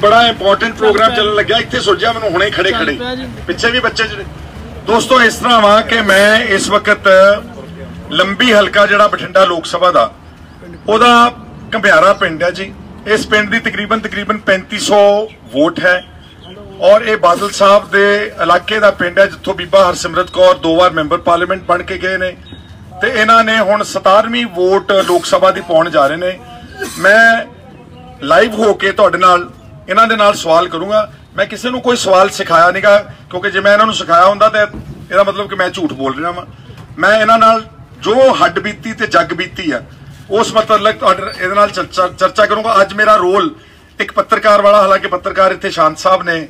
ਬੜਾ important programme ਚੱਲਣ ਲੱਗਿਆ। ਇੱਥੇ ਸੁਲਝਿਆ ਮੈਨੂੰ ਹੁਣੇ ਖੜੇ ਖੜੇ। ਪਿੱਛੇ ਵੀ ਬੱਚੇ ਜਿਹੜੇ ਦੋਸਤੋ ਇਸ ਤਰ੍ਹਾਂ ਵਾ ਕਿ ਮੈਂ ਇਸ ਵਕਤ ਲੰਬੀ ਹਲਕਾ ਜਿਹੜਾ ਬਠਿੰਡਾ ਲੋਕ ਸਭਾ ਦਾ ਉਹਦਾ ਕੰਭਿਆਰਾ ਪਿੰਡ ਹੈ ਜੀ। ਇਸ ਪਿੰਡ ਦੀ ਤਕਰੀਬਨ ਤਕਰੀਬਨ 3500 ਵੋਟ ਹੈ। ਔਰ ਇਹ ਬਾਦਲ ਸਾਹਿਬ ਦੇ ਇਲਾਕੇ ਦਾ ਪਿੰਡ ਹੈ ਜਿੱਥੋਂ ਬੀਬਾ ਹਰਸਿਮਰਤ ਕੌਰ ਦੋ ਵਾਰ ਮੈਂਬਰ ਪਾਰਲੀਮੈਂਟ ਬਣ ਕੇ ਗਏ ਨੇ। ਤੇ ਇਹਨਾਂ ਨੇ ਹੁਣ 17ਵੀਂ ਵੋਟ ਲੋਕ ਸਭਾ ਦੀ ਪਾਉਣ ਜਾ ਰਹੇ ਨੇ। ਮੈਂ ਲਾਈਵ ਹੋ ਕੇ ਤੁਹਾਡੇ ਨਾਲ ਇਹਨਾਂ ਦੇ ਨਾਲ ਸਵਾਲ ਕਰੂੰਗਾ। ਮੈਂ ਕਿਸੇ ਨੂੰ ਕੋਈ ਸਵਾਲ ਸਿਖਾਇਆ ਨਹੀਂਗਾ ਕਿਉਂਕਿ ਜੇ ਮੈਂ ਇਹਨਾਂ ਨੂੰ ਸਿਖਾਇਆ ਹੁੰਦਾ ਤਾਂ ਇਹਦਾ ਮਤਲਬ ਕਿ ਮੈਂ ਝੂਠ ਬੋਲ ਰਿਹਾ ਵਾਂ। ਮੈਂ ਇਹਨਾਂ ਨਾਲ ਜੋ ਹੱਡ ਬੀਤੀ ਤੇ ਜੱਗ ਬੀਤੀ ਆ, ਉਸ ਮਤਲਬ ਤੁਹਾਡੇ ਇਹਦੇ ਨਾਲ ਚਰਚਾ ਚਰਚਾ ਕਰੂੰਗਾ। ਅੱਜ ਮੇਰਾ ਰੋਲ ਇੱਕ ਪੱਤਰਕਾਰ ਵਾਲਾ, ਹਾਲਾਂਕਿ ਪੱਤਰਕਾਰ ਇੱਥੇ ਸ਼ਾਂਤ ਸਾਹਿਬ ਨੇ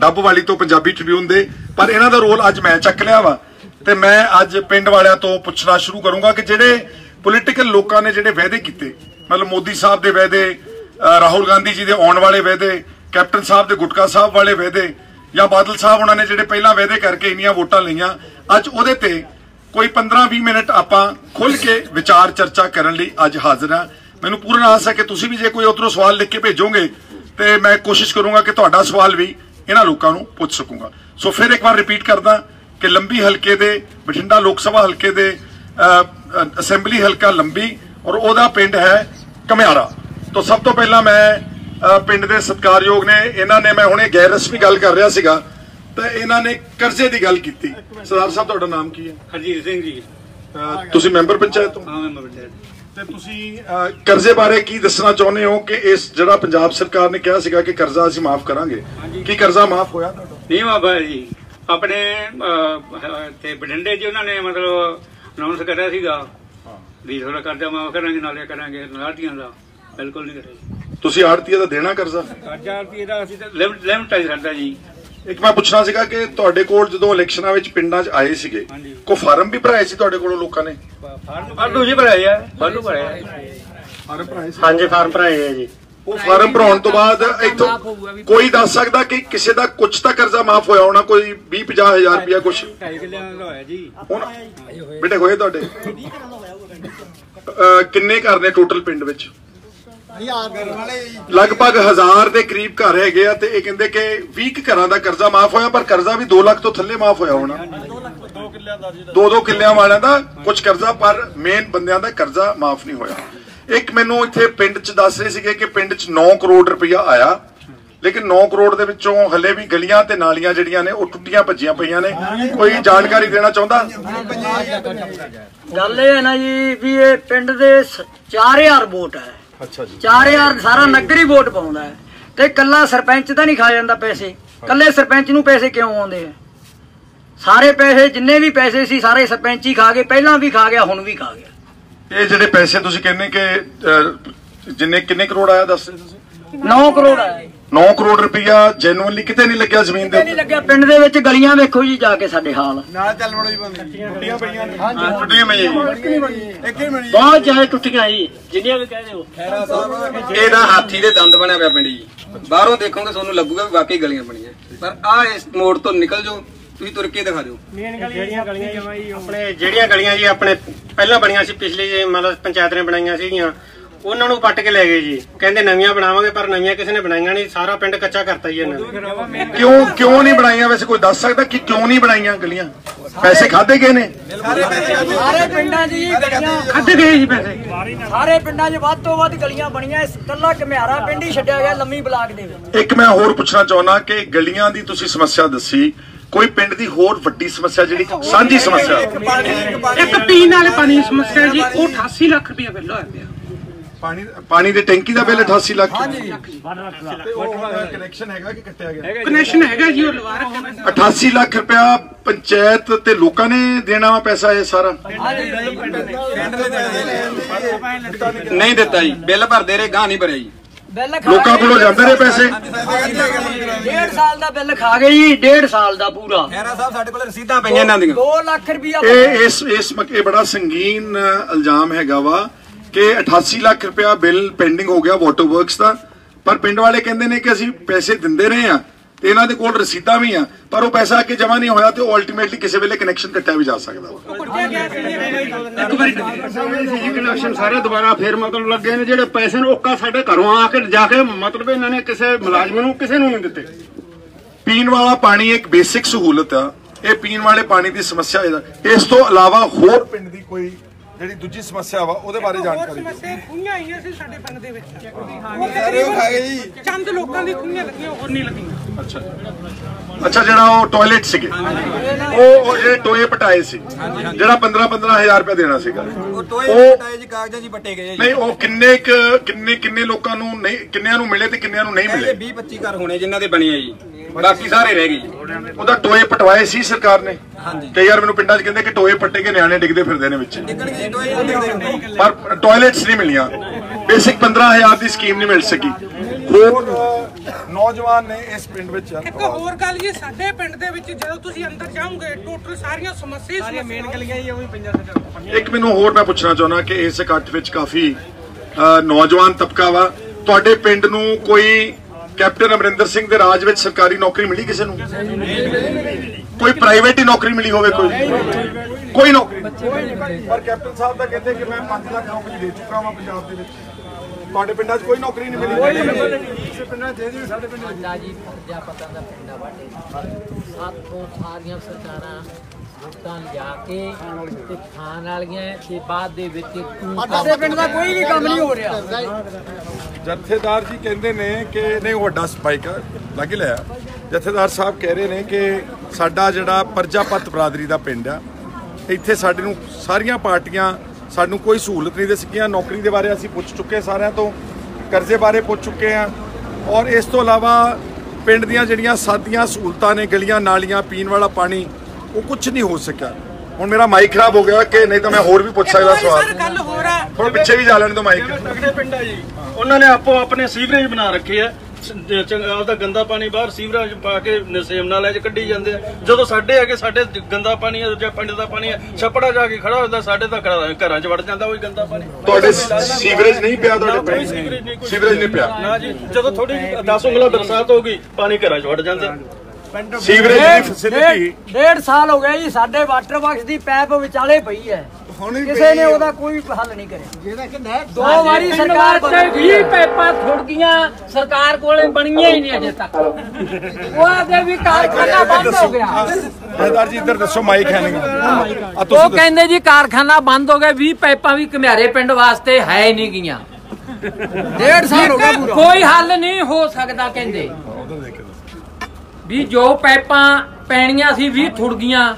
ਡੱਬ ਵਾਲੀ ਤੋਂ ਪੰਜਾਬੀ ਟ੍ਰਿਬਿਊਨ ਦੇ, ਪਰ ਇਹਨਾਂ ਦਾ ਰੋਲ ਅੱਜ ਮੈਂ ਚੱਕ ਲਿਆ ਵਾ। ਤੇ ਮੈਂ ਅੱਜ ਪਿੰਡ ਵਾਲਿਆਂ ਤੋਂ ਪੁੱਛਣਾ ਸ਼ੁਰੂ ਕਰੂੰਗਾ ਕਿ ਜਿਹੜੇ ਪੋਲੀਟੀਕਲ ਲੋਕਾਂ ਨੇ ਜਿਹੜੇ ਵਾਅਦੇ ਕੀਤੇ, ਮਤਲਬ ਮੋਦੀ ਸਾਹਿਬ ਦੇ ਵਾਅਦੇ ਰਾਹੁਲ ਗਾਂਧੀ ਜੀ ਦੇ ਆਉਣ ਵਾਲੇ ਵਾਅਦੇ, ਕੈਪਟਨ ਸਾਹਿਬ ਦੇ ਗੁਟਕਾ ਸਾਹਿਬ ਵਾਲੇ ਵਾਅਦੇ ਜਾਂ ਬਾਦਲ ਸਾਹਿਬ ਉਹਨਾਂ ਨੇ ਜਿਹੜੇ ਪਹਿਲਾਂ ਵਾਅਦੇ ਕਰਕੇ ਇੰਨੀਆਂ ਵੋਟਾਂ ਲਈਆਂ, ਅੱਜ ਉਹਦੇ ਤੇ ਕੋਈ 15-20 ਮਿੰਟ ਆਪਾਂ ਖੁੱਲ ਕੇ ਵਿਚਾਰ ਚਰਚਾ ਕਰਨ ਲਈ ਅੱਜ ਹਾਜ਼ਰ ਹਾਂ। ਮੈਨੂੰ ਪੂਰਨ ਆਸ ਹੈ ਕਿ ਤੁਸੀਂ ਵੀ ਜੇ ਕੋਈ ਉਧਰੋਂ ਸਵਾਲ ਲਿਖ ਕੇ ਭੇਜੋਗੇ ਤੇ ਮੈਂ ਕੋਸ਼ਿਸ਼ ਕਰੂੰਗਾ ਕਿ ਤੁਹਾਡਾ ਸਵਾਲ ਵੀ ਇਹਨਾਂ ਲੋਕਾਂ ਨੂੰ ਪੁੱਛ ਸਕੂੰਗਾ। ਸੋ ਫਿਰ ਇੱਕ ਵਾਰ ਰਿਪੀਟ ਕਰਦਾ ਕਿ ਲੰਬੀ ਹਲਕੇ ਦੇ, ਬਠਿੰਡਾ ਲੋਕ ਸਭਾ ਹਲਕੇ ਦੇ ਅਸੈਂਬਲੀ ਹਲਕਾ ਲੰਬੀ ਔਰ ਉਹਦਾ ਪਿੰਡ ਹੈ ਕਮਿਆਰਾ। ਤੋਂ ਸਭ ਤੋਂ ਪਹਿਲਾਂ ਮੈਂ ਪਿੰਡ ਦੇ ਸਤਿਕਾਰਯੋਗ ਨੇ ਇਹਨਾਂ ਨੇ ਮੈਂ ਹੁਣੇ ਗੈਰ ਰਸਮੀ ਗੱਲ ਕਰ ਰਿਹਾ ਸੀਗਾ ਤਾਂ ਇਹਨਾਂ ਨੇ ਕਰਜ਼ੇ ਦੀ ਗੱਲ ਕੀਤੀ। ਸਰਦਾਰ ਸਾਹਿਬ ਤੁਹਾਡਾ ਨਾਮ ਕੀ ਹੈ? ਹਰਜੀਤ ਸਿੰਘ ਜੀ। ਤੁਸੀਂ ਮੈਂਬਰ ਪੰਚਾਇਤ ਹੋ? ਹਾਂ ਮੈਂ ਬਟਿਆ ਤੇ ਤੁਸੀਂ ਕਰਜ਼ੇ ਬਾਰੇ ਕੀ ਦੱਸਣਾ ਚਾਹੁੰਦੇ ਹੋ ਕਿ ਇਸ ਜਿਹੜਾ ਪੰਜਾਬ ਸਰਕਾਰ ਨੇ ਕਿਹਾ ਸੀਗਾ ਕਿ ਕਰਜ਼ਾ ਅਸੀਂ ਮਾਫ ਕਰਾਂਗੇ? ਕੀ ਕਰਜ਼ਾ ਮਾਫ ਹੋਇਆ ਤੁਹਾਡਾ? ਨਹੀਂ ਬਾਬਾ ਜੀ ਆਪਣੇ ਤੇ ਬਠਿੰਡੇ 'ਚ ਉਹਨਾਂ ਨੇ ਮਤਲਬ ਅਨਾਉਂਸ ਕਰਿਆ ਸੀਗਾ ਵੀ ਥੋੜਾ ਕਰਜ਼ਾ ਮਾਫ ਕਰਾਂਗੇ ਨਾਲੇ ਕਰਾਂਗੇ ਨਾਟੀਆਂ ਦਾ। ਬਿਲਕੁਲ ਨਹੀਂ ਕਰਿਆ ਤੁਸੀਂ ਆੜਤੀਆ ਦਾ ਦੇਣਾ ਕਰਜ਼ਾ? ਕਰਜ਼ਾ ਰੁਪਏ ਦਾ ਅਸੀਂ ਤਾਂ ਲਿਮਟ ਲਿਮਟ ਹੈ ਸਾਡਾ ਜੀ। ਇੱਕ ਮੈਂ ਪੁੱਛਣਾ ਸੀਗਾ ਕਿ ਤੁਹਾਡੇ ਕੋਲ ਜਦੋਂ ਇਲੈਕਸ਼ਨਾਂ ਵਿੱਚ ਪਿੰਡਾਂ 'ਚ ਆਏ ਸੀਗੇ ਹਾਂਜੀ। ਕੋ ਫਾਰਮ ਵੀ ਭਰਾਏ ਸੀ ਤੁਹਾਡੇ ਕੋਲੋਂ ਲੋਕਾਂ ਨੇ? ਫਾਲੂ ਜੀ ਭਰਾਇਆ ਫਾਲੂ ਭਰਾਇਆ ਫਾਰਮ ਭਰਾਏ ਸੀ। ਹਾਂਜੀ ਫਾਰਮ ਭਰਾਏ ਆ ਜੀ। ਉਹ ਫਾਰਮ ਭਰਾਉਣ ਤੋਂ ਬਾਅਦ ਇੱਥੋਂ ਕੋਈ ਦੱਸ ਸਕਦਾ ਕਿ ਕਿਸੇ ਦਾ ਕੁਝ ਤਾਂ ਕਰਜ਼ਾ ਮਾਫ ਹੋਇਆ ਹੋਣਾ ਕੋਈ 20 50 ਹਜ਼ਾਰ ਰੁਪਇਆ ਕੁਝ ਢਾਈ ਕਿੱਲਿਆਂ ਦਾ ਹੋਇਆ ਜੀ। ਹੁਣ ਬੇਟੇ ਹੋਏ ਤੁਹਾਡੇ? ਅਹ ਕਿੰਨੇ ਘਰ ਨੇ ਟੋਟਲ ਪਿੰਡ ਵਿੱਚ? ਲਗਭਗ ਹਜ਼ਾਰ ਦੇ ਕਰੀਬ ਘਰ ਹੈਗੇ ਆ ਤੇ ਇਹ ਕਹਿੰਦੇ ਕਿ 20 ਕੁ ਘਰਾਂ ਦਾ ਕਰਜ਼ਾ ਮਾਫ ਹੋਇਆ, ਪਰ ਕਰਜ਼ਾ ਵੀ 2 ਲੱਖ ਤੋਂ ਥੱਲੇ ਮਾਫ ਹੋਇਆ ਹੋਣਾ। 2-2 ਕਿੱਲਿਆਂ ਵਾਲਿਆਂ ਦਾ ਕੁਝ ਕਰਜ਼ਾ, ਪਰ ਮੇਨ ਬੰਦਿਆਂ ਦਾ ਕਰਜ਼ਾ ਮਾਫ ਨਹੀਂ ਹੋਇਆ। ਇੱਕ ਮੈਨੂੰ ਇੱਥੇ ਪਿੰਡ 'ਚ ਦੱਸ ਰਹੇ ਸੀਗੇ ਕਿ ਪਿੰਡ 'ਚ 9 ਕਰੋੜ ਰੁਪਇਆ ਆਇਆ। ਲੇਕਿਨ 9 ਕਰੋੜ ਦੇ ਵਿੱਚੋਂ ਹਲੇ ਵੀ ਗਲੀਆਂ ਤੇ ਨਾਲੀਆਂ ਜਿਹੜੀਆਂ ਨੇ, ਉਹ ਟੁੱਟੀਆਂ ਭੱਜੀਆਂ ਪਈਆਂ ਨੇ। ਕੋਈ ਜਾਣਕਾਰੀ ਦੇਣਾ ਚਾਹੁੰਦਾ? ਗੱਲ ਇਹ ਹੈ ਨਾ ਜੀ ਵੀ ਇਹ ਪਿੰਡ ਦੇ 4000 ਵੋਟ ਹੈ। ਅੱਛਾ ਜੀ। 4000 ਸਾਰਾ ਨਗਰ ਹੀ ਵੋਟ ਪਾਉਂਦਾ ਹੈ। ਤੇ ਕੱਲਾ ਸਰਪੰਚ ਤਾਂ ਨਹੀਂ ਖਾ ਜਾਂਦਾ ਪੈਸੇ। ਕੱਲੇ ਸਰਪੰਚ ਨੂੰ ਪੈਸੇ ਕਿਉਂ ਆਉਂਦੇ ਆ? ਸਾਰੇ ਪੈਸੇ ਜਿੰਨੇ ਵੀ ਪੈਸੇ ਸੀ ਸਾਰੇ ਸਰਪੰਚ ਹੀ ਖਾ ਗਏ। ਪਹਿਲਾਂ ਵੀ ਖਾ ਗਿਆ ਹੁਣ ਵੀ ਖਾ ਗਿਆ। ਇਹ ਜਿਹੜੇ ਪੈਸੇ ਤੁਸੀਂ ਕਹਿੰਦੇ ਕਿ ਜਿੰਨੇ ਕਿੰਨੇ ਕਰੋੜ ਆਇਆ ਦੱਸ ਤੁਸੀਂ? 9 ਕਰੋੜ ਆਇਆ। 9 ਕਰੋੜ ਰੁਪਇਆ ਜੈਨੂਅਲੀ ਕਿਤੇ ਨਹੀਂ ਲੱਗਿਆ ਜ਼ਮੀਨ ਦੇ ਨਹੀਂ ਲੱਗਿਆ ਪਿੰਡ ਦੇ ਵਿੱਚ ਗਲੀਆਂ ਵੇਖੋ ਜੀ ਜਾ ਕੇ ਸਾਡੇ ਹਾਲ। ਟੁੱਟੀਆਂ ਪਈਆਂ ਬਹੁਤ ਜ਼ਿਆਦਾ ਟੁੱਟੀਆਂ ਜੀ ਜਿੰਨੀਆਂ ਵੀ ਕਹਦੇ ਹੋ। ਇਹਦਾ ਹਾਥੀ ਦੇ ਦੰਦ ਬਣਿਆ ਪਿਆ ਪਿੰਡ ਜੀ। ਬਾਹਰੋਂ ਦੇਖੋਗੇ ਤੁਹਾਨੂੰ ਲੱਗੂਗਾ ਵੀ ਵਾਕਈ ਗਲੀਆਂ ਬਣੀਆਂ। ਪਰ ਆ ਇਸ ਮੋੜ ਤੋਂ ਨਿਕਲ ਜਾਓ ਤੁਸੀਂ ਤੁਰ ਕੇ ਦਿਖਾ ਦਿਓ। ਜਿਹੜੀਆਂ ਗਲੀਆਂ ਜਮਾਈ ਆਪਣੇ ਜਿਹੜੀਆਂ ਗਲੀਆਂ ਜੀ ਆਪਣੇ ਪਹਿਲਾਂ ਬਣੀਆਂ ਸੀ ਪਿਛਲੀ ਜੇ ਮਤਲਬ ਪੰਚਾਇਤ ਨੇ ਬਣਾਈਆਂ ਸੀਗੀਆਂ। ਉਹਨਾਂ ਨੂੰ ਪੱਟ ਕੇ ਲੈ ਗਏ ਜੀ। ਕਹਿੰਦੇ ਨਵੀਆਂ ਬਣਾਵਾਂਗੇ ਪਰ ਨਵੀਆਂ ਕਿਸੇ ਨੇ ਬਣਾਈਆਂ ਨਹੀਂ। ਸਾਰਾ ਪਿੰਡ ਕੱਚਾ ਕਰਤਾ ਜੀ ਇਹਨਾਂ ਨੇ। ਕਿਉਂ ਕਿਉਂ ਨਹੀਂ ਬਣਾਈਆਂ? ਵੈਸੇ ਕੋਈ ਦੱਸ ਸਕਦਾ ਕਿ ਕਿਉਂ ਨਹੀਂ ਬਣਾਈਆਂ ਗਲੀਆਂ? ਪੈਸੇ ਖਾਦੇ ਗਏ ਨੇ? ਸਾਰੇ ਪਿੰਡਾਂ 'ਚ ਜੀ ਗਲੀਆਂ ਖੱਦ ਗਏ ਜੀ ਪੈਸੇ। ਸਾਰੇ ਪਿੰਡਾਂ 'ਚ ਵੱਧ ਤੋਂ ਵੱਧ ਗਲੀਆਂ ਬਣੀਆਂ। ਇਸ ਕੱਲਾ ਘਮਿਆਰਾ ਪਿੰਡ ਹੀ ਛੱਡਿਆ ਗਿਆ ਲੰਮੀ ਬਲਾਕ ਦੇ ਵਿੱਚ। ਇੱਕ ਮੈਂ ਹੋਰ ਪੁੱਛਣਾ ਚਾਹੁੰਦਾ ਕਿ ਗਲੀਆਂ ਦੀ ਤੁਸੀਂ ਸਮੱਸਿਆ ਦੱਸੀ। ਕੋਈ ਪਿੰਡ ਦੀ ਹੋਰ ਵੱਡੀ ਸਮੱਸਿਆ ਜਿਹੜੀ ਸਾਂਝੀ ਸਮੱਸਿਆ? ਇੱਕ ਪੀਣ ਵਾਲੇ ਪਾਣੀ ਦੀ ਸਮੱਸਿਆ ਜੀ ਉਹ 88 ਲੱਖ ਰੁਪਏ ਬਿੱਲ ਹੋਇਆ ਪਿਆ। ਪਾਣੀ ਪਾਣੀ ਦੇ ਟੈਂਕੀ ਦਾ ਬਿੱਲ 88 ਲੱਖ। ਤੇ ਉਹ ਕਨੈਕਸ਼ਨ ਹੈਗਾ ਕਿ ਕੱਟਿਆ ਗਿਆ? ਕਨੈਕਸ਼ਨ ਹੈਗਾ ਜੀ ਉਹ ਲਵਾ ਰੱਖਿਆ 88 ਲੱਖ ਰੁਪਇਆ ਪੰਚਾਇਤ ਤੇ ਲੋਕਾਂ ਨੇ ਦੇਣਾ ਵਾ ਪੈਸਾ ਇਹ ਸਾਰਾ। ਨਹੀਂ ਦਿੱਤਾ ਜੀ। ਬਿੱਲ ਭਰਦੇ ਰਹੇ ਗਾਂ ਨਹੀਂ ਭਰਿਆ ਜੀ। ਲੋਕਾਂ ਕੋਲੋਂ ਜਾਂਦੇ ਨੇ ਪੈਸੇ। ਡੇਢ ਸਾਲ ਦਾ ਬਿੱਲ ਖਾ ਗਏ ਜੀ। ਡੇਢ ਸਾਲ ਦਾ ਪੂਰਾ। ਖੈਰਾ ਸਾਹਿਬ ਸਾਡੇ ਕੋਲ ਰਸੀਦਾਂ ਪਈਆਂ ਇਹਨਾਂ ਦੀਆਂ। 2 ਲੱਖ ਰੁਪਇਆ ਇਹ ਇਸ ਇਸ ਮਕ- ਬੜਾ ਸੰਗੀਨ ਇਲਜ਼ਾਮ ਹੈਗਾ ਵਾ ਕਿ 88 ਲੱਖ ਰੁਪਇਆ ਬਿੱਲ ਪੈਂਡਿੰਗ ਹੋ ਗਿਆ ਵਾਟਰ ਵਰਕਸ ਦਾ। ਪਰ ਪਿੰਡ ਵਾਲੇ ਕਹਿੰਦੇ ਨੇ ਕਿ ਅਸੀਂ ਪੈਸੇ ਦਿੰਦੇ ਰਹੇ ਆ ਤੇ ਇਹਨਾਂ ਦੇ ਕੋਲ ਰਸੀਦਾਂ ਵੀ ਆ ਪਰ ਉਹ ਪੈਸਾ ਅੱਗੇ ਜਮਾ ਨਹੀਂ ਹੋਇਆ ਤੇ ਉਹ ਅਲਟੀਮੇਟਲੀ ਕਿਸੇ ਵੇਲੇ ਕਨੈਕਸ਼ਨ ਕੱਟਿਆ ਵੀ ਜਾ ਸਕਦਾ। ਵਾ ਸੀ। ਕਨੈਕਸ਼ਨ ਸਾਰੇ ਦੁਬਾਰਾ ਫੇਰ ਮਤਲਬ ਲੱਗੇ ਨੇ ਜਿਹੜੇ ਪੈਸੇ ਨੇ ਓਕਾ ਸਾਡੇ ਘਰੋਂ ਆ ਕੇ ਜਾ ਕੇ ਮਤਲਬ ਇਹਨਾਂ ਨੇ ਕਿਸੇ ਮੁਲਾਜ਼ਮ ਨੂੰ ਕਿਸੇ ਨੂੰ ਨਹੀਂ ਦਿੱਤੇ। ਪੀਣ ਵਾਲਾ ਪਾਣੀ ਇੱਕ ਬੇਸਿਕ ਸਹੂਲਤ ਆ। ਇਹ ਪੀਣ ਵਾਲੇ ਪਾਣੀ ਦੀ ਸਮੱਸਿਆ ਇਸ ਤੋਂ ਇਲਾਵਾ ਹੋਰ ਪਿੰਡ ਦੀ ਕੋਈ ਜਿਹੜੀ ਦੂਜੀ ਸਮੱਸਿਆ ਵਾ ਉਹਦੇ ਬਾਰੇ ਜਾਣਕਾਰੀ ਦਿਓ। ਸਮੱਸਿਆ ਖੂਹੀਆਂ ਆਈਆਂ ਸੀ ਸਾਡੇ ਪਿੰਡ ਦੇ ਵਿੱਚ। ਉਹ ਤਕਰੀਬਨ ਚੰਦ ਲੋਕਾਂ ਦੀ ਖੂਹੀਆਂ ਲੱਗੀਆਂ ਹੋਰ ਨਹੀਂ ਲੱਗੀਆਂ। ਅੱਛਾ ਅੱਛਾ ਜਿਹੜਾ ਉਹ ਟਾਇਲਟ ਸੀਗੇ ਉਹ ਉਹ ਜਿਹੜੇ ਟੋਏ ਪਟਾਏ ਸੀ ਜਿਹੜਾ 15 15000 ਰੁਪਏ ਦੇਣਾ ਸੀਗਾ। ਉਹ ਟੋਏ ਪਟਾਏ ਜੀ ਕਾਗਜ਼ਾਂ ਹੀ ਪੱਟੇ ਗਏ ਜੀ। ਨਹੀਂ ਉਹ ਕਿੰਨੇ ਕਿੰਨੇ ਕਿੰਨੇ ਲੋਕਾਂ ਨੂੰ ਨਹੀਂ ਕਿੰਨਿਆਂ ਨੂੰ ਮਿਲੇ ਤੇ ਕਿੰਨਿਆਂ ਨੂੰ ਨਹੀਂ ਮਿਲੇ? 20 25 ਘਰ ਹੋਣੇ ਜਿਨ੍ਹਾਂ ਦੇ ਬਣੇ ਆ ਜੀ। ਬਾਕੀ ਸਾਰੇ ਰਹਿ ਗਏ ਉਹਦਾ ਟੋਏ ਪਟਵਾਏ ਸੀ ਸਰਕਾਰ ਨੇ। ਕਈ ਵਾਰ ਮੈਨੂੰ ਪਿੰਡਾਂ 'ਚ ਕਹਿੰਦੇ ਕਿ ਟੋਏ ਪੱਟੇ ਕੇ ਨਿਆਣੇ ਡਿੱਗਦੇ ਫਿਰਦੇ ਨੇ ਵਿੱਚ। ਪਰ ਟਾਇਲਟਸ ਨਹੀਂ ਮਿਲੀਆਂ। ਬੇਸਿਕ 15000 ਦੀ ਸਕੀਮ ਨਹੀਂ ਮਿਲ ਸਕੀ। ਹੋਰ ਨੌਜਵਾਨ ਨੇ ਇਸ ਪਿੰਡ ਵਿੱਚ ਇੱਕ ਹੋਰ ਗੱਲ ਜੀ ਸਾਡੇ ਪਿੰਡ ਦੇ ਵਿੱਚ ਜਦੋਂ ਤੁਸੀਂ ਅੰਦਰ ਜਾਓਗੇ ਟੋਟਲ ਸਾਰੀਆਂ ਸਮੱਸਿਆ ਸਾਰੀਆਂ ਮੇਨ ਗਲੀਆਂ ਹੀ ਉਹ ਵੀ ਇੱਕ ਮੈਨੂੰ ਹੋਰ ਮੈਂ ਪੁੱਛਣਾ ਚਾਹੁੰਦਾ ਕਿ ਇਸ ਇਕੱਠ ਵਿੱਚ ਕਾਫੀ ਨੌਜਵਾਨ ਤਬਕਾ ਵਾ। ਤੁਹਾਡੇ ਪਿੰਡ ਨੂੰ ਕੋਈ ਕੈਪਟਨ ਅਮਰਿੰਦਰ ਸਿੰਘ ਦੇ ਰਾਜ ਵਿੱਚ ਸਰਕਾਰੀ ਨੌਕਰੀ ਮਿਲੀ ਕਿਸੇ ਨੂੰ? ਕੋਈ ਪ੍ਰਾਈਵੇਟ ਹੀ ਨੌਕਰੀ ਮਿਲੀ ਹੋਵੇ ਕੋਈ? ਕੋਈ ਨੌਕਰੀ ਪਰ ਕੈਪਟਨ ਸਾਹਿਬ ਤਾਂ ਕਹਿੰਦੇ ਕਿ ਮੈਂ 5 ਲੱਖ ਨੌਕਰੀ ਦੇ ਚੁੱਕਾ ਹਾਂ ਪੰਜਾਬ ਦੇ ਵਿੱਚ। ਤੁਹਾਡੇ ਪਿੰਡਾਂ 'ਚ ਕੋਈ ਨੌਕਰੀ ਨਹੀਂ ਮਿਲੀ? ਸਾਡਾ ਜੀ ਅਧਿਆਪਕਾਂ ਦਾ ਪਿੰਡ ਆ ਵਾਟੇ ਸਾਥੋਂ ਸਾਰੀਆਂ ਸਰਕਾਰਾਂ ਵੋਟਾਂ ਲਿਆ ਕੇ ਤੇ ਖਾਣ ਵਾਲੀਆਂ ਤੇ ਬਾਅਦ ਦੇ ਵਿੱਚ ਤੂੰ ਸਾਡੇ ਪਿੰਡ ਦਾ ਕੋਈ ਵੀ ਕੰਮ ਨਹੀਂ ਹੋ ਰਿਹਾ। ਜਥੇਦਾਰ ਜੀ ਕਹਿੰਦੇ ਨੇ ਕਿ ਨਹੀਂ ਉਹ ਵੱਡਾ ਸਪਾਈਕ ਲੱਗ ਲਿਆ। ਜਥੇਦਾਰ ਸਾਹਿਬ ਕਹਿ ਰਹੇ ਨੇ ਕਿ ਸਾਡਾ ਜਿਹੜਾ ਪਰਜਾਪਤ ਬਰਾਦਰੀ ਦਾ ਪਿੰਡ ਆ ਇੱਥੇ ਸਾਡੇ ਨੂੰ ਸਾਰੀਆਂ ਪਾਰਟੀਆਂ ਸਾਨੂੰ ਕੋਈ ਸਹੂਲਤ ਨਹੀਂ ਦੇ ਸਕੀਆਂ। ਨੌਕਰੀ ਦੇ ਬਾਰੇ ਅਸੀਂ ਪੁੱਛ ਚੁੱਕੇ ਸਾਰਿਆਂ ਤੋਂ ਕਰਜ਼ੇ ਬਾਰੇ ਪੁੱਛ ਚੁੱਕੇ ਆ ਔਰ ਇਸ ਤੋਂ ਇਲਾਵਾ ਪਿੰਡ ਦੀਆਂ ਜਿਹੜੀਆਂ ਸਾਦੀਆਂ ਸਹੂਲਤਾਂ ਨੇ ਗਲੀਆਂ ਨਾਲੀਆਂ ਪੀਣ ਵਾਲਾ ਪਾਣੀ ਉਹ ਕੁਝ ਨਹੀਂ ਹੋ ਸਕਿਆ। ਹੁਣ ਮੇਰਾ ਮਾਈਕ ਖਰਾਬ ਹੋ ਗਿਆ ਕਿ ਨਹੀਂ ਤਾਂ ਮੈਂ ਹੋਰ ਵੀ ਪੁੱਛ ਸਕਦਾ ਸਰ ਸਵਾਲ। ਗੱਲ ਆ। ਥੋੜਾ ਪਿੱਛੇ ਵੀ ਜਾ ਲੈਣ ਦਿਓ ਮਾਈਕ ਤਗੜੇ ਪਿੰਡ ਆ ਜੀ ਉਹਨਾਂ ਨੇ ਆਪੋ ਆਪਣੇ ਸੀਵਰੇਜ ਬਣਾ ਰੱਖੇ ਆ। ਸ- ਜ- ਚੰਗਾ ਆਪਦਾ ਗੰਦਾ ਪਾਣੀ ਬਾਹਰ ਸੀਵਰੇਜ ਪਾ ਕੇ ਨਸੇਮ ਨਾਲੇ 'ਚ ਕੱਢੀ ਜਾਂਦੇ ਆ। ਜਦੋਂ ਸਾਡੇ ਹੈਗੇ ਸਾਡੇ ਜ- ਗੰਦਾ ਪਾਣੀ ਆ ਜਾਂ ਪਿੰਡ ਦਾ ਪਾਣੀ ਆ ਛੱਪੜਾ ਜਾ ਕੇ ਖੜਾ ਹੁੰਦਾ ਸਾਡੇ ਤਾਂ ਘਰਾਂ ਘਰਾਂ 'ਚ ਵੜ ਜਾਂਦਾ ਉਹ ਗੰਦਾ ਪਾਣੀ। ਤੁਹਾਡੇ ਸੀਵਰੇਜ ਨਹੀਂ ਪਿਆ ਤੁਹਾਡੇ ਪਿੰਡ? ਸੀਵਰੇਜ ਨਹੀਂ ਕੋਈ ਸੀਵਰੇਜ ਨਹੀਂ ਪਿਆ? ਨਾ ਜੀ ਜਦੋਂ ਥੋੜੀ 10 ਉਂਗਲਾਂ ਬਰਸਾਤ ਹੋ ਗਈ ਪਾਣੀ ਘਰਾਂ 'ਚ ਵੜ ਜਾਂਦਾ। ਸੀਵਰੇਜ ਦੀ ਫੈਸਿਲਿਟੀ ਡੇਢ- ਸਾਲ ਹੋ ਗਿਆ ਜੀ ਸਾਡੇ ਵਾਟਰ ਬਾਕਸ ਦੀ ਪੈਪ ਵਿਚਾਲੇ ਪਈ ਹੈ। ਕਿਸੇ ਨੇ ਉਹਦਾ ਕੋਈ ਹੱਲ ਨਹੀਂ ਕਰਿਆ। ਦੋ ਵਾਰੀ ਸਰਕਾਰ ਤੇ 20 ਪੈਪਾਂ ਥੁੜ ਗਈਆਂ ਸਰਕਾਰ ਕੋਲੇ ਬਣੀਆਂ ਹੀ ਨਹੀਂ ਅਜੇ ਤੱਕ। ਉਹ ਆਦੇ ਵੀ ਕਾਰਖਾਨਾ ਬੰਦ ਹੋ ਗਿਆ। ਜੀ ਇੱਧਰ ਦੱਸੋ ਮਾਈਕ ਹੈ ਨਹੀਂ। ਆ ਉਹ ਕਹਿੰਦੇ ਜੀ ਕਾਰਖਾਨਾ ਬੰਦ ਹੋ ਗਿਆ 20 ਪੈਪਾਂ ਵੀ ਘਮਿਆਰੇ ਪਿੰਡ ਵਾਸਤੇ ਹੈ ਹੀ ਨਹੀਂ ਗਈਆਂ। ਡੇਢ ਸਾਲ ਹੋ ਗਿਆ ਪੂਰਾ। ਕੋਈ ਹੱਲ ਨਹੀਂ ਹੋ ਸਕਦਾ ਕਹਿੰਦੇ। ਵੀ ਜੋ ਪੈਪਾਂ ਪੈਣੀਆਂ ਸੀ 20 ਥੁੜ ਗਈਆਂ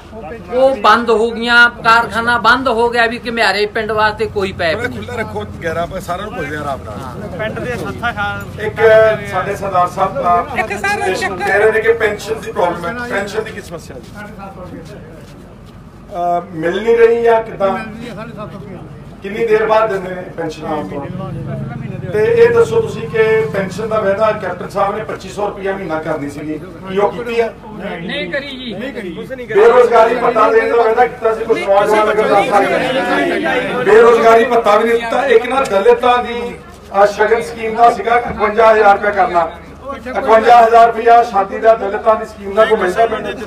ਉਹ ਬੰਦ ਹੋ ਗਈਆਂ ਕਾਰਖਾਨਾ ਬੰਦ ਹੋ ਗਿਆ ਵੀ ਘਮਿਆਰੇ ਪਿੰਡ ਵਾਸਤੇ ਕੋਈ ਪੈਪ ਨਹੀਂ। ਖੁੱਲਾ ਰੱਖੋ 11 ਪਰ ਸਾਰਿਆਂ ਨੂੰ ਪੁੱਛਦੇ ਆ ਆਰਾਮ ਨਾਲ। ਪਿੰਡ ਦੇ ਸੱਥਾ ਖਾਨ ਇੱਕ ਸਾਡੇ ਸਰਦਾਰ ਸਾਹਿਬ ਦਾ ਇੱਕ ਸਰ ਚੱਕਰ ਕਹਿ ਰਹੇ ਨੇ ਕਿ ਪੈਨਸ਼ਨ ਦੀ ਪ੍ਰੋਬਲਮ ਹੈ। ਪੈਨਸ਼ਨ ਦੀ ਕੀ ਸਮੱਸਿਆ ਹੈ ਮਿਲ ਨਹੀਂ ਰਹੀ ਜਾਂ ਕਿਦਾਂ? ਕਿੰਨੀ ਦੇਰ ਬਾਅਦ ਦਿੰਦੇ ਨੇ ਪੈਨਸ਼ਨ ਆਉਣ ਤੋਂ ਇਹ ਦੱਸੋ ਤੁਸੀਂ ਕਿ ਪੈਨਸ਼ਨ ਦਾ ਵਾਅਦਾ ਕੈਪਟਨ ਸਾਹਿਬ ਨੇ 2500 ਰੁਪਇਆ ਮਹੀਨਾ ਕਰਨੀ ਸੀਗੀ ਕੀ ਉਹ ਕੀਤੀ ਆ? ਨਹੀਂ ਕਰੀ ਜੀ। ਨਹੀਂ ਕਰੀ। ਬੇਰੋਜ਼ਗਾਰੀ ਭੱਤਾ ਦੇਣ ਦਾ ਵਾਅਦਾ ਕੀਤਾ ਸੀ ਕੁਝ ਨੌਜਵਾਨ ਲੱਗਣ ਦਾ ਸਕਦਾ ਬੇਰੋਜ਼ਗਾਰੀ ਭੱਤਾ ਵੀ ਨਹੀਂ ਦਿੱਤਾ ਇੱਕ ਨਾ ਦਲਿਤਾਂ ਦੀ ਸ਼ਗਨ ਸਕੀਮ ਦਾ ਸੀਗਾ 51000 ਰੁਪਏ ਕਰਨਾ। 51000 ਰੁਪਇਆ ਸ਼ਾਦੀ ਦਾ ਦਲਿਤਾਂ ਦੀ ਸਕੀਮ ਦਾ ਕੋਈ ਮਿਲਦਾ ਪਿੰਡ ਚ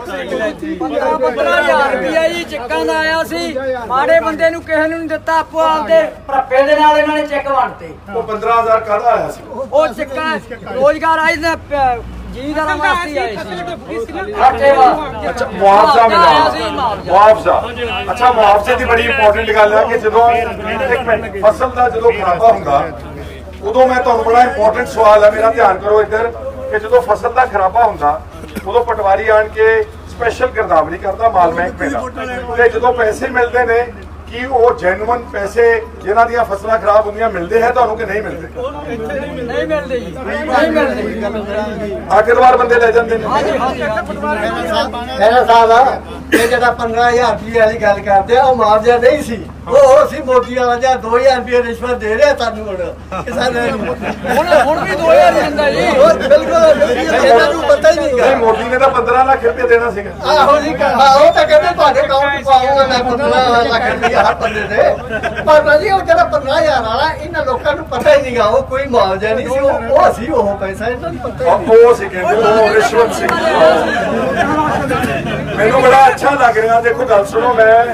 15000 ਰੁਪਇਆ ਜੀ ਚੈੱਕਾਂ ਦਾ ਆਇਆ ਸੀ। ਮਾੜੇ ਬੰਦੇ ਨੂੰ ਕਿਸੇ ਨੂੰ ਨਹੀਂ ਦਿੱਤਾ ਆਪੋ ਆਪਦੇ ਭੱਪੇ ਦੇ ਨਾਲ ਇਹਨਾਂ ਨੇ ਚੈੱਕ ਵੰਡਤੇ ਉਹ 15000 ਕਾਹਦਾ ਆਇਆ ਸੀ? ਉਹ ਚੈੱਕਾਂ ਰੋਜ਼ਗਾਰ ਆਈ ਦਾ ਜੀਵਦਾਰਾਂ ਵਾਸਤੇ ਆਏ ਸੀ। ਸੀ ਘਾਟੇ ਵਾਸਤੇ ਅੱਛਾ ਮਿਲਿਆ। ਮੁਆਵਜ਼ਾ। ਮੁਆਵਜ਼ਾ। ਅੱਛਾ ਮੁਆਵਜ਼ੇ ਦੀ ਬੜੀ ਇੰਪੋਰਟੈਂਟ ਗੱਲ ਹੈ ਕਿ ਜਦੋਂ ਇੱਕ ਮਿੰਟ ਫਸਲ ਦਾ ਜਦੋਂ ਖਰਾਬਾ ਹੁੰਦਾ ਉਦੋਂ ਮੈਂ ਤੁਹਾਨੂੰ ਬੜਾ ਇੰਪੋਰਟੈਂਟ ਸਵਾਲ ਹੈ ਮੇਰਾ ਧਿਆਨ ਕਰੋ ਇੱਧਰ, ਕਿ ਜਦੋਂ ਫਸਲ ਦਾ ਖਰਾਬਾ ਹੁੰਦਾ, ਉਦੋਂ ਪਟਵਾਰੀ ਆਣ ਕੇ ਸਪੈਸ਼ਲ ਗਿਰਦਾਵਰੀ ਕਰਦਾ ਮਾਲ ਮਹਿਕਮੇ ਦਾ। ਤੇ ਜਦੋਂ ਪੈਸੇ ਮਿਲਦੇ ਨੇ ਕੀ ਉਹ ਜੈਨੂਇਨ ਪੈਸੇ ਜਿਨ੍ਹਾਂ ਦੀਆਂ ਫਸਲਾਂ ਖਰਾਬ ਹੁੰਦੀਆਂ ਮਿਲਦੇ ਹੈ ਤੁਹਾਨੂੰ ਕਿ ਨਹੀਂ ਮਿਲਦੇ? ਨਹੀਂ ਮਿਲਦੇ ਜੀ। ਨਹੀਂ ਮਿਲਦੇ। ਆਖਿਰਵਾਰ ਬੰਦੇ ਲੈ ਜਾਂਦੇ ਨੇ। ਮੇਰਾ ਸਾਹਿਬ ਇਹ ਜਿਹੜਾ 15000 ਰੁਪਏ ਵਾਲੀ ਗੱਲ ਕਰਦੇ ਆ ਉਹ ਮੁਆਵਜ਼ਾ ਨਹੀਂ ਸੀ। ਉਹ ਸੀ ਮੋਦੀ ਵਾਲਾ ਜਾਂ 2000 ਰੁਪਏ ਰਿਸ਼ਵਤ ਦੇ ਰਿਹਾ ਤੁਹਾਨੂੰ ਹੁਣ। ਕਿਸਾਨਾਂ ਹੁਣ ਹੁਣ ਵੀ 2000 ਦਿੰਦਾ ਜੀ। ਉਹ ਬਿਲਕੁਲ ਇਹਨਾਂ ਨੂੰ ਪਤਾ ਹੀ ਨਹੀਂ ਨਹੀਂਗਾ ਮੋਦੀ ਨੇ ਤਾਂ 15 ਲੱਖ ਰੁਪਏ ਦੇਣਾ ਸੀਗਾ। ਆਹੋ ਜੀ ਆਹੋ ਤਾਂ ਕਹਿੰਦੇ ਤੁਹਾਡੇ ਅਕਾਊਂਟ ਪਾਉਂਗਾ ਮੈਂ 15 ਲੱਖ ਰੁਪਏ ਹਰ ਬੰਦੇ ਦੇ ਪਰ ਰਾਜੀ ਉਹ ਜਿਹੜਾ 15000 ਵਾਲਾ ਇਹਨਾਂ ਲੋਕਾਂ ਨੂੰ ਪਤਾ ਹੀ ਨਹੀਂਗਾ ਉਹ ਕੋਈ ਮੁਆਵਜ਼ਾ ਨਹੀਂ ਸੀ। ਉਹ ਉਹ ਸੀ ਉਹ ਪੈਸਾ ਇਹਨਾਂ ਨੂੰ ਪਤਾ ਹੀ ਨਹੀਂ। ਉਹ ਸੀ ਕਹਿੰਦੇ ਉਹ ਰਿਸ਼ਵਤ ਸੀ। ਮੈਨੂੰ ਬੜਾ ਅੱਛਾ ਲੱਗ ਰਿਹਾ ਦੇਖੋ ਗੱਲ ਸੁਣੋ ਮੈਂ।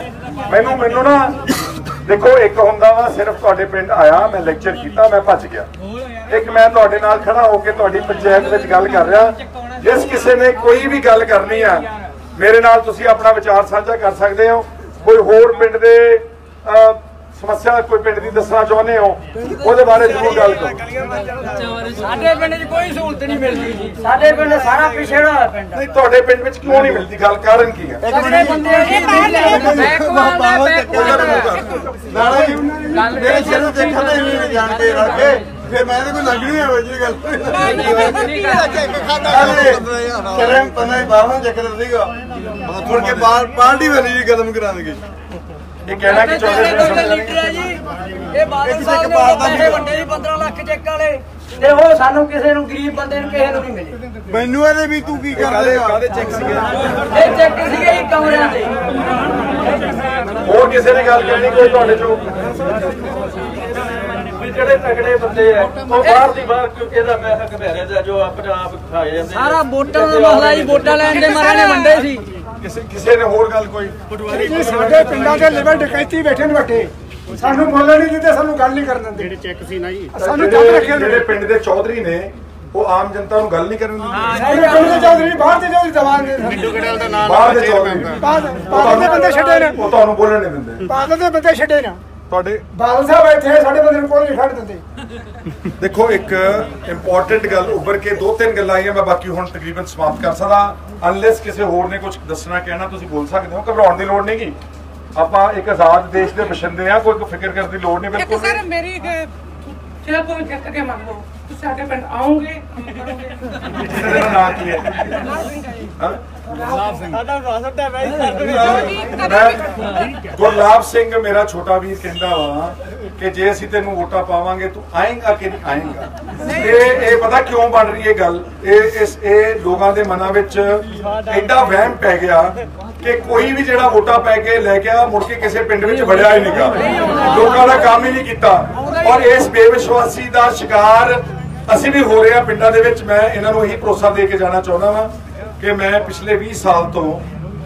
ਮੈਨੂੰ ਮੈਨੂੰ ਨਾ ਦੇਖੋ ਇੱਕ ਹੁੰਦਾ ਵਾ ਸਿਰਫ ਤੁਹਾਡੇ ਪਿੰਡ ਆਇਆ ਮੈਂ ਲੈਕਚਰ ਕੀਤਾ ਮੈਂ ਭੱਜ ਗਿਆ। ਇੱਕ ਮੈਂ ਤੁਹਾਡੇ ਨਾਲ ਖੜਾ ਹੋ ਕੇ ਤੁਹਾਡੀ ਪੰਚਾਇਤ ਵਿੱਚ ਗੱਲ ਕਰ ਰਿਹਾ। ਜਿਸ ਕਿਸੇ ਨੇ ਕੋਈ ਵੀ ਗੱਲ ਕਰਨੀ ਆ ਮੇਰੇ ਨਾਲ ਤੁਸੀਂ ਆਪਣਾ ਵਿਚਾਰ ਸਾਂਝਾ ਕਰ ਸਕਦੇ ਹੋ। ਕੋਈ ਹੋਰ ਪਿੰਡ ਦੇ ਸਮੱਸਿਆ ਕੋਈ ਪਿੰਡ ਦੀ ਦੱਸਣਾ ਚਾਹੁੰਦੇ ਹੋ? ਉਹਦੇ ਬਾਰੇ ਜ਼ਰੂਰ ਗੱਲ ਕਰੋ। ਸਾਡੇ ਪਿੰਡ 'ਚ ਕੋਈ ਸਹੂਲਤ ਨਹੀਂ ਮਿਲਦੀ ਜੀ। ਸਾਡੇ ਪਿੰਡ ਸਾਰਾ ਪਿਛੜਾ ਹੋਇਆ ਪਿੰਡ। ਨਹੀਂ ਤੁਹਾਡੇ ਪਿੰਡ ਵਿੱਚ ਕਿਉਂ ਨਹੀਂ ਮਿਲਦੀ? ਗੱਲ ਕਾਰਨ ਕੀ ਹੈ? ਸਾਡੇ ਬੰਦੇ ਬੈਕਵਾਲ ਦਾ ਬੈਕਵਾਲ ਨਾਲੇ ਜੀ ਮੇਰੇ ਸਿਰ ਨੂੰ ਦੇਖਣ ਦੇ ਵੀ ਜਾਣ ਕੇ ਰੱਖੇ ਫਿਰ ਮੈਂ ਤੇ ਕੋਈ ਲੱਗਣੀ ਹੋਵੇ ਜੀ ਗੱਲ। ਸ਼ਰਮ ਪਨਾਈ ਬਾਹਾਂ ਚੱਕਰ ਸੀਗਾ। ਮੁੜ ਕੇ ਪਾਰਟੀ ਵਾਲੀ ਜੀ ਕਦਮ ਕਰਾਂਗੇ ਇਹ ਕਹਿਣਾ ਕਿ ਨਹੀਂ ਲੀਡਰ ਹੈ ਜੀ ਇਹ ਬਾਦਲ ਸਾਹਿਬ ਨੇ ਵੰਡੇ ਸੀ 15 ਲੱਖ ਚੈੱਕ ਵਾਲੇ। ਤੇ ਉਹ ਸਾਨੂੰ ਕਿਸੇ ਨੂੰ ਗਰੀਬ ਬੰਦੇ ਨੂੰ ਕਿਸੇ ਨੂੰ ਨਹੀਂ ਮਿਲੇ। ਮੈਨੂੰ ਇਹਦੇ ਵੀ ਤੂੰ ਕੀ ਕਰ ਰਿਹਾ ਕਾਦੇ ਚੈੱਕ ਸੀਗੇ? ਇਹ ਚੈੱਕ ਸੀਗੇ ਜੀ ਕਮਰਿਆਂ ਦੇ। ਹੋਰ ਕਿਸੇ ਨੇ ਗੱਲ ਕਹਿਣੀ ਕੋਈ ਤੁਹਾਡੇ ਚੋਂ? ਵੀ ਜਿਹੜੇ ਤਗੜੇ ਬੰਦੇ ਆ ਉਹ ਬਾਹਰ ਦੀ ਬਾਹਰ ਕਿਉਂਕਿ ਇਹਦਾ ਪੈਸਾ ਘਬੇਰੇ ਦਾ ਜੋ ਆਪਣੇ ਆਪ ਖਾਏ ਜਾਂਦੇ। ਸਾਰਾ ਵੋਟਾਂ ਦਾ ਮਸਲਾ ਜੀ ਵੋਟਾਂ ਲੈਣ ਦੇ ਮਾਰੇ ਨੇ ਵੰਡੇ ਸੀ। ਕਿਸੇ ਕਿਸੇ ਨੇ ਹੋਰ ਗੱਲ ਕੋਈ? ਜੀ ਸਾਡੇ ਪਿੰਡਾਂ ਦੇ ਲੈਵਲ ਡਕੈਤੀ ਬੈਠੇ ਨੇ ਵੱਡੇ ਸਾਨੂੰ ਬੋਲਣ ਨਹੀਂ ਦਿੰਦੇ ਸਾਨੂੰ ਗੱਲ ਨਹੀਂ ਕਰਨ ਦਿੰਦੇ। ਜਿਹੜੇ ਚੈੱਕ ਸੀ ਨਾ ਜੀ। ਸਾਨੂੰ ਜਿਹੜੇ ਰੱਖਿਆ ਜਿਹੜੇ ਪਿੰਡ ਦੇ ਚੌਧਰੀ ਨੇ ਉਹ ਆਮ ਜਨਤਾ ਨੂੰ ਗੱਲ ਨਹੀਂ ਕਰਨ ਦਿੰਦੇ। ਸਾਡੇ ਪਿੰਡ ਦੇ ਚੌਧਰੀ ਬਾਹਰ ਦੇ ਚੌਧਰੀ ਦਵਾਨ ਦੇ ਮਿੰਟੂ ਗੜੇਲ ਦਾ ਨਾਮ ਬਾਹਰ ਦੇ ਚੌਧਰੀ। ਬਾਹਰ ਦੇ ਬੰਦੇ ਛੱਡੇ ਨੇ। ਉਹ ਤੁਹਾਨੂੰ ਬੋਲਣ ਨਹੀਂ ਦਿੰਦੇ। ਬਾਹਰ ਦੇ ਬੰਦੇ ਛੱਡੇ ਨੇ। ਤੁਹਾਡੇ ਬਾਦਲ ਸਾਹਿਬ ਇੱਥੇ ਸਾਡੇ ਬੰਦੇ ਨੂੰ ਕੋਈ ਨਹੀਂ ਖੜ ਦਿੰਦੇ? ਦੇਖੋ ਇੱਕ ਇੰਪੋਰਟੈਂਟ ਗੱਲ ਉੱਭਰ ਕੇ ਦੋ ਤਿੰਨ ਗੱਲਾਂ ਆਈਆਂ ਮੈਂ ਬਾਕੀ ਹੁਣ ਤਕਰੀਬਨ ਸਮਾਪਤ ਕਰ ਸਕਦਾ। ਅਨਲੈਸ ਕਿਸੇ ਹੋਰ ਨੇ ਕੁਝ ਦੱਸਣਾ ਕਹਿਣਾ ਤੁਸੀਂ ਬੋਲ ਸਕਦੇ ਹੋ ਘਬਰਾਉਣ ਦੀ ਲੋੜ ਨਹੀਂਗੀ। ਆਪਾਂ ਇੱਕ ਆਜ਼ਾਦ ਦੇਸ਼ ਦੇ ਬਸ਼ਿੰਦੇ ਆ ਕੋਈ ਫਿਕਰ ਕਰਨ ਦੀ ਲੋੜ ਨਹੀਂ ਇੱਕ ਬਿਲਕੁਲ ਸਰ। ਮੇਰੀ ਜੇ ਕੋਈ ਜਿੱਤ ਕੇ ਮੰਨ ਲਓ ਤੁਸੀਂ ਸਾਡੇ ਪਿੰਡ ਆਉਂਗੇ ਕੰਮ ਕਰੋਗੇ। ਕਿਸੇ ਦਾ ਨਾਂ ਕੀ ਹੈ? ਹਾਂ? ਮੈਂ- ਗੁਰਲਾਬ ਸਿੰਘ ਮੇਰਾ ਛੋਟਾ ਵੀਰ ਕਹਿੰਦਾ ਵਾ ਕਿ ਜੇ ਅਸੀਂ ਤੈਨੂੰ ਵੋਟਾਂ ਪਾਵਾਂਗੇ ਤੂੰ ਆਏਂਗਾ ਕਿ ਨਹੀਂ ਆਏਂਗਾ? ਇਹ ਇਹ ਪਤਾ ਕਿਉਂ ਬਣ ਰਹੀ ਹੈ ਗੱਲ? ਇਹ ਇਸ ਇਹ ਲੋਕਾਂ ਦੇ ਮਨਾਂ ਵਿੱਚ ਐਡਾ ਵਹਿਮ ਪੈ ਗਿਆ ਕਿ ਕੋਈ ਵੀ ਜਿਹੜਾ ਵੋਟਾਂ ਪੈ ਕੇ ਲੈ ਗਿਆ ਮੁੜ ਕੇ ਕਿਸੇ ਪਿੰਡ ਵਿੱਚ ਵੜਿਆ ਹੀ ਨਹੀਂਗਾ ਲੋਕਾਂ ਦਾ ਕੰਮ ਹੀ ਨਹੀਂ ਕੀਤਾ। ਔਰ ਇਸ ਬੇਵਿਸ਼ਵਾਸੀ ਦਾ ਸ਼ਿਕਾਰ ਅਸੀਂ ਵੀ ਹੋ ਰਹੇ ਹਾਂ ਪਿੰਡਾਂ ਦੇ ਵਿੱਚ। ਮੈਂ ਇਹਨਾਂ ਨੂੰ ਇਹੀ ਭਰੋਸਾ ਦੇ ਕੇ ਜਾਣਾ ਚਾਹੁੰਦਾ ਵਾਂ ਕਿ ਮੈਂ ਪਿਛਲੇ 20 ਸਾਲ ਤੋਂ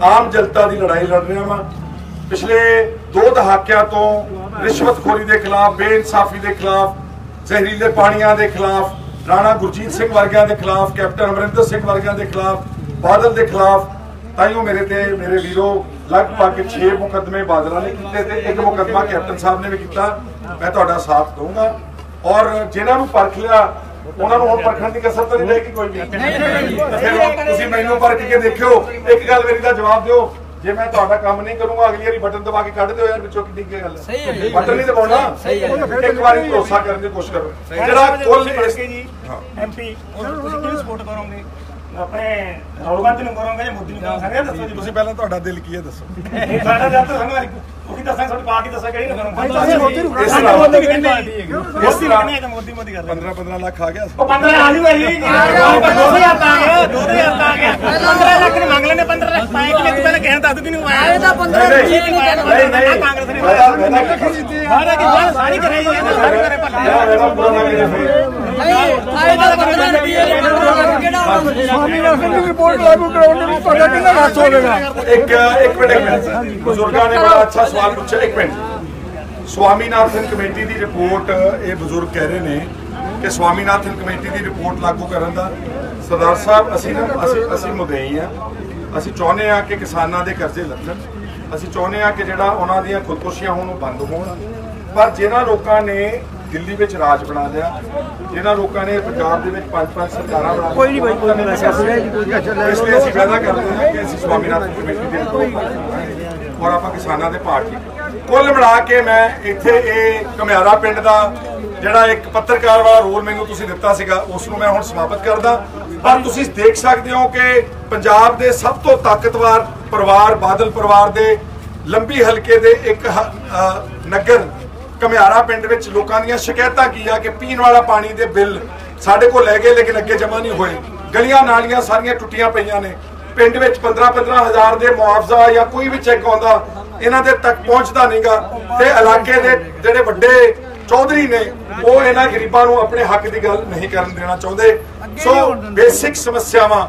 ਆਮ ਜਨਤਾ ਦੀ ਲੜਾਈ ਲੜ ਰਿਹਾ ਵਾਂ। ਪਿਛਲੇ ਦੋ ਦਹਾਕਿਆਂ ਤੋਂ ਰਿਸ਼ਵਤਖੋਰੀ ਦੇ ਖਿਲਾਫ, ਬੇਇਨਸਾਫੀ ਦੇ ਖਿਲਾਫ, ਜ਼ਹਿਰੀਲੇ ਪਾਣੀਆਂ ਦੇ ਖਿਲਾਫ, ਰਾਣਾ ਗੁਰਜੀਤ ਸਿੰਘ ਵਰਗਿਆਂ ਦੇ ਖਿਲਾਫ, ਕੈਪਟਨ ਅਮਰਿੰਦਰ ਸਿੰਘ ਵਰਗਿਆਂ ਦੇ ਖਿਲਾਫ, ਬਾਦਲ ਦੇ ਖਿਲਾਫ ਤਾਈਓ ਮੇਰੇ ਤੇ ਮੇਰੇ ਵੀਰੋ ਲਗਭਗ 6 ਮੁਕੱਦਮੇ ਬਾਦਲਾਂ ਨੇ ਕੀਤੇ ਤੇ ਇੱਕ ਮੁਕੱਦਮਾ ਕੈਪਟਨ ਸਾਹਿਬ ਨੇ ਵੀ ਕੀਤਾ। ਮੈਂ ਤੁਹਾਡਾ ਸਾਥ ਦਊਂਗਾ। ਔਰ ਜਿਨ੍ਹਾਂ ਨੂੰ ਪਰਖ ਲਿਆ ਉਹਨਾਂ ਨੂੰ ਹੁਣ ਪਰਖਣ ਦੀ ਕਸਰ ਤਾਂ ਨਹੀਂ ਰਹੇਗੀ ਕੋਈ ਵੀ। ਫਿਰ ਹੁਣ ਤੁਸੀਂ ਮੈਨੂੰ ਪਰਖ ਕੇ ਦੇਖਿਓ। ਇੱਕ ਗੱਲ ਮੇਰੀ ਦਾ ਜਵਾਬ ਦਿਓ। ਜੇ ਮੈਂ ਤੁਹਾਡਾ ਕੰਮ ਨਹੀਂ ਕਰੂੰਗਾ ਅਗਲੀ ਵਾਰੀ ਬਟਨ ਦਬਾ ਕੇ ਕੱਢ ਦਿਓ ਯਾਰ ਵਿੱਚੋਂ ਕਿੰਨੀ ਕੀ ਗੱਲ ਹੈ। ਬਟਨ ਨਹੀਂ ਦਬਾਉਣਾ। ਇੱਕ ਵਾਰੀ ਭਰੋਸਾ ਕਰਨ ਦੀ ਕੋਸ਼ਿਸ਼ ਕਰੋ। ਜਿਹੜਾ ਕੁੱਲ ਇਸ ਹਾਂ। ਐਮਪੀ ਤੁਸੀਂ ਕਿਹਨੂੰ ਸਪੋਰਟ ਕਰੋਗੇ? ਆਪਣੇ ਰਾਹੁਲ ਗਾਂਧੀ ਨੂੰ ਕਰੋਗੇ ਜਾਂ ਮੋਦੀ ਨੂੰ ਕਰੋਗੇ ਦੱਸੋ ਜੀ। ਤੁਸੀਂ ਪਹਿਲਾਂ ਤੁਹਾਡਾ ਦਿਲ ਕੀ ਹੈ ਦੱਸੋ। ਸਾਡਾ ਜੱਟ ਸਾਨੂੰ ਉਹ ਕੀ ਦੱਸਾਂ ਤੁਹਾਡੀ ਪਾਰਟੀ ਦੱਸਾਂ ਕਿਹੜੀ ਨੂੰ ਕਰੋਗੇ। ਅਸੀਂ ਮੋਦੀ ਨੂੰ ਤਰ੍ਹਾਂ ਮੋਦੀ ਵੀ ਕਹਿੰਦੇ ਜੀ? ਇਸ ਤਰ੍ਹਾਂ ਕਹਿੰਦੇ ਤਾਂ ਮੋਦੀ ਮੋਦੀ ਕਰਦੇ 15 15 ਲੱਖ ਆ ਗਿਆ। ਉਹ 15 ਆ ਜੂਗਾ ਜੀ। 2000 ਤਾਂ ਆ ਗਿਆ 2000 ਤਾਂ ਆ ਗਿਆ। 15 ਲੱਖ ਨੇ ਮੰਗ ਲੈਣੇ 15 ਲੱਖ ਪਾਏ ਕਿ ਤੂੰ ਪਹਿਲਾਂ ਕਹਿਣ ਦੱਸ ਦੂ ਕਿ ਨਹੀਂ ਆਇਆ ਇਹ ਤਾਂ 15 ਨਹੀਂ ਠੀਕ ਨਹੀਂ ਨਹੀਂ ਨਹੀਂ ਕਾਂਗਰਸ ਨੇ ਤਾਂ- ਤਾਂ ਸਾਰਾ ਕੀ ਬਾਤ ਸਾਰੀ ਕਰੇ ਜੀ ਸਾਰੇ ਕਰੇ ਭੱਲੇ ਬੁਰਾ ਆਏ ਤਾਂ 15 ਰੁਪਏ ਦੇ ਕਿਹੜਾ ਉਹਨਾਂ ਰਿਪੋਰਟ ਲਾਗੂ ਕਰਾਉਣ ਨੂੰ ਤੁਹਾਡਾ ਕਿੰਨਾ ਖਰਚ ਹੋਵੇਗਾ? ਇੱਕ ਇੱਕ ਮਿੰਟ ਇੱਕ ਮਿੰਟ। ਬਜ਼ੁਰਗਾਂ ਨੇ ਬੜਾ ਅੱਛਾ ਸਵਾਲ ਪੁੱਛਿਆ। ਇੱਕ ਮਿੰਟ। ਸਵਾਮੀਨਾਥਨ ਕਮੇਟੀ ਦੀ ਰਿਪੋਰਟ ਇਹ ਬਜ਼ੁਰਗ ਕਹਿ ਰਹੇ ਨੇ ਕਿ ਸਵਾਮੀਨਾਥਨ ਕਮੇਟੀ ਦੀ ਰਿਪੋਰਟ ਲਾਗੂ ਕਰਨ ਦਾ ਸਰਦਾਰ ਸਾਹਿਬ ਅਸੀਂ ਨਾ ਅਸੀਂ ਅਸੀਂ ਮੁਦਈ ਆ। ਅਸੀਂ ਚਾਹੁੰਦੇ ਆ ਕਿ ਕਿਸਾਨਾਂ ਦੇ ਕਰਜ਼ੇ ਲੱਥਣ। ਅਸੀਂ ਚਾਹੁੰਦੇ ਆ ਕਿ ਜਿਹੜਾ ਉਹਨਾਂ ਦੀਆਂ ਖੁਦਕੁਸ਼ੀਆਂ ਹੋਣ ਉਹ ਬੰਦ ਹੋਣ। ਪਰ ਜਿਨ੍ਹਾਂ ਲੋਕਾਂ ਨੇ ਦਿੱਲੀ ਵਿੱਚ ਰਾਜ ਬਣਾ ਲਿਆ। ਜਿਨ੍ਹਾਂ ਲੋਕਾਂ ਨੇ ਪੰਜਾਬ ਦੇ ਵਿੱਚ ਪੰਜ ਪੰਜ ਸਰਕਾਰਾਂ ਬਣਾ ਕੋਈ ਨਹੀਂ ਕੋਈ ਕੋਈ ਇਸ ਲਈ ਅਸੀਂ ਵਾਅਦਾ ਕਰਦੇ ਹਾਂ ਕਿ ਅਸੀਂ ਸਵਾਮੀਨਾਥਨ ਕਮੇਟੀ ਦੇ ਰਿਪੋਰਟ ਔਰ ਆਪਾਂ ਕਿਸਾਨਾਂ ਦੇ ਠੀਕ ਕੁੱਲ ਮਿਲਾ ਕੇ ਮੈਂ ਇੱਥੇ ਇਹ ਘਮਿਆਰਾ ਪਿੰਡ ਦਾ ਜਿਹੜਾ ਇੱਕ ਪੱਤਰਕਾਰ ਵਾਲਾ ਰੋਲ ਮੈਨੂੰ ਤੁਸੀਂ ਦਿੱਤਾ ਸੀਗਾ ਉਸ ਨੂੰ ਮੈਂ ਹੁਣ ਸਮਾਪਤ ਕਰਦਾ। ਪਰ ਤੁਸੀਂ ਦੇਖ ਸਕਦੇ ਹੋ ਕਿ ਪੰਜਾਬ ਦੇ ਸਭ ਤੋਂ ਤਾਕਤਵਰ ਪਰਿਵਾਰ ਬਾਦਲ ਪਰਿਵਾਰ ਦੇ ਲੰਬੀ ਹਲਕੇ ਦੇ ਇੱਕ ਨਗਰ ਘਮਿਆਰਾ ਪਿੰਡ ਵਿੱਚ ਲੋਕਾਂ ਦੀਆਂ ਸ਼ਿਕਾਇਤਾਂ ਕੀ ਆ ਕਿ ਪੀਣ ਵਾਲਾ ਪਾਣੀ ਦੇ ਬਿੱਲ ਸਾਡੇ ਕੋਲ ਲੈ ਗਏ, ਲੇਕਿਨ ਅੱਗੇ ਜਮ੍ਹਾਂ ਨਹੀਂ ਹੋਏ। ਗਲੀਆਂ ਨਾਲੀਆਂ ਸਾਰੀਆਂ ਟੁੱਟੀਆਂ ਪਈਆਂ ਨੇ। ਪਿੰਡ ਵਿੱਚ 15 15 ਦੇ ਮੁਆਵਜ਼ਾ ਜਾਂ ਕੋਈ ਵੀ ਚੈੱਕ ਆਉਂਦਾ, ਇਹਨਾਂ ਦੇ ਤੱਕ ਪਹੁੰਚਦਾ ਨਹੀਂਗਾ। ਤੇ ਇਲਾਕੇ ਦੇ ਜਿਹੜੇ ਵੱਡੇ ਚੌਧਰੀ ਨੇ, ਉਹ ਇਹਨਾਂ ਗਰੀਬਾਂ ਨੂੰ ਆਪਣੇ ਹੱਕ ਦੀ ਗੱਲ ਨਹੀਂ ਕਰਨ ਦੇਣਾ ਚਾਹੁੰਦੇ। ਸੋ, ਬੇਸਿਕ ਸਮੱਸਿਆਵਾਂ।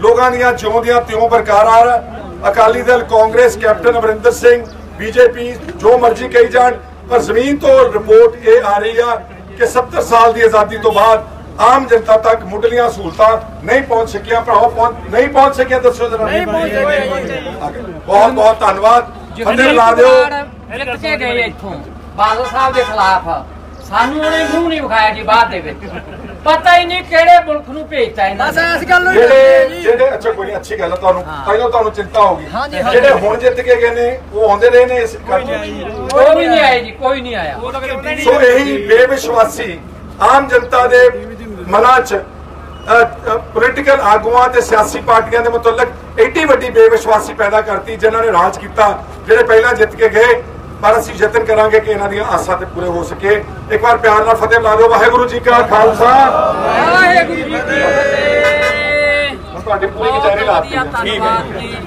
ਲੋਕਾਂ ਦੀਆਂ ਜਿਉਂ ਦੀਆਂ ਤਿਉਂ ਬਰਕਰਾਰ ਅਕਾਲੀ ਦਲ, ਕਾਂਗਰਸ, ਕੈਪਟਨ ਅਮਰਿੰਦਰ ਸਿੰਘ, ਬੀਜੇਪੀ, ਜੋ ਮਰਜ਼ੀ ਕਹੀ ਜਾਣ ਪਰ ਜ਼ਮੀਨ ਤੋਂ ਰਿਪੋਰਟ ਇਹ ਆ ਰਹੀ ਆ ਕਿ 70 ਸਾਲ ਦੀ ਆਜ਼ਾਦੀ ਤੋਂ ਬਾਅਦ ਆਮ ਜਨਤਾ ਤੱਕ ਮੁੱਢਲੀਆਂ ਸਹੂਲਤਾਂ ਨਹੀਂ ਪਹੁੰਚ ਸਕੀਆਂ। ਭਰਾਓ ਪਹੁੰਚ- ਨਹੀਂ ਪਹੁੰਚ ਸਕੀਆਂ ਦੱਸੋ ਜਰਾ। ਨਹੀਂ ਪਹੁੰਚ ਬਹੁਤ ਬਹੁਤ ਧੰਨਵਾਦ। ਫਤਿਹ ਲਾ ਦਿਓ। ਲਿਖ ਕੇ ਗਏ ਇੱਥੋਂ ਬਾਦਲ ਸਾਹਿਬ ਦੇ ਖਿਲਾਫ ਸਾਨੂੰ ਉਹਨੇ ਮੂੰਹ ਨਹੀਂ ਵਿਖਾਇਆ ਜੀ ਬਾਅਦ ਦੇ ਵਿੱਚ। ਪਤਾ ਹੀ ਨਹੀਂ ਕਿਹੜੇ ਮੁਲਕ ਨੂੰ ਭੇਜਤਾ ਇਹਨਾਂ ਬਸ ਇਸ ਗੱਲ ਨੂੰ ਜਿਹੜੇ ਜਿਹੜੇ ਅੱਛਾ ਕੋਈ ਨਹੀਂ ਅੱਛੀ ਗੱਲ ਹੈ ਤੁਹਾਨੂੰ। ਪਹਿਲਾਂ ਤੁਹਾਨੂੰ ਚਿੰਤਾ ਹੋਗੀ ਜਿਹੜੇ ਹੁਣ ਜਿੱਤ ਕੇ ਗਏ ਨੇ ਉਹ ਆਉਂਦੇ ਰਹੇ ਨੇ ਇਸ ਕੋਈ ਵੀ ਨਹੀਂ ਆਇਆ ਜੀ ਕੋਈ ਨਹੀਂ ਆਇਆ। ਸੋ ਇਹੀ ਬੇਵਿਸ਼ਵਾਸੀ ਆਮ ਜਨਤਾ ਦੇ ਮਨਾਂ 'ਚ ਪੋਲੀਟੀਕਲ ਆਗੂਆਂ ਤੇ ਸਿਆਸੀ ਪਾਰਟੀਆਂ ਦੇ ਮੁਤਲਕ ਐਡੀ ਵੱਡੀ ਬੇਵਿਸ਼ਵਾਸੀ ਪੈਦਾ ਕਰਤੀ ਜਿਨ੍ਹਾਂ ਨੇ ਰਾਜ ਕੀਤਾ ਜਿਹੜੇ ਪਹਿਲਾਂ ਜਿੱਤ ਕੇ ਗਏ ਪਰ ਅਸੀਂ ਯਤਨ ਕਰਾਂਗੇ ਕਿ ਇਹਨਾਂ ਦੀਆਂ ਆਸਾਂ ਤੇ ਪੂਰੇ ਹੋ ਸਕੇ। ਇੱਕ ਵਾਰ ਪਿਆਰ ਨਾਲ ਫਤਿਹ ਬੁਲਾ ਦਿਓ। ਵਾਹਿਗੁਰੂ ਜੀ ਕਾ ਖਾਲਸਾ। ਵਾਹਿਗੁਰੂ ਜੀ ਕੀ ਫਤਿਹ। ਤੁਹਾਡੀ ਪੂਰੀ ਕਚਹਿਰੀ ਲਾਤੀ ਵਧੀਆ ਹੈ।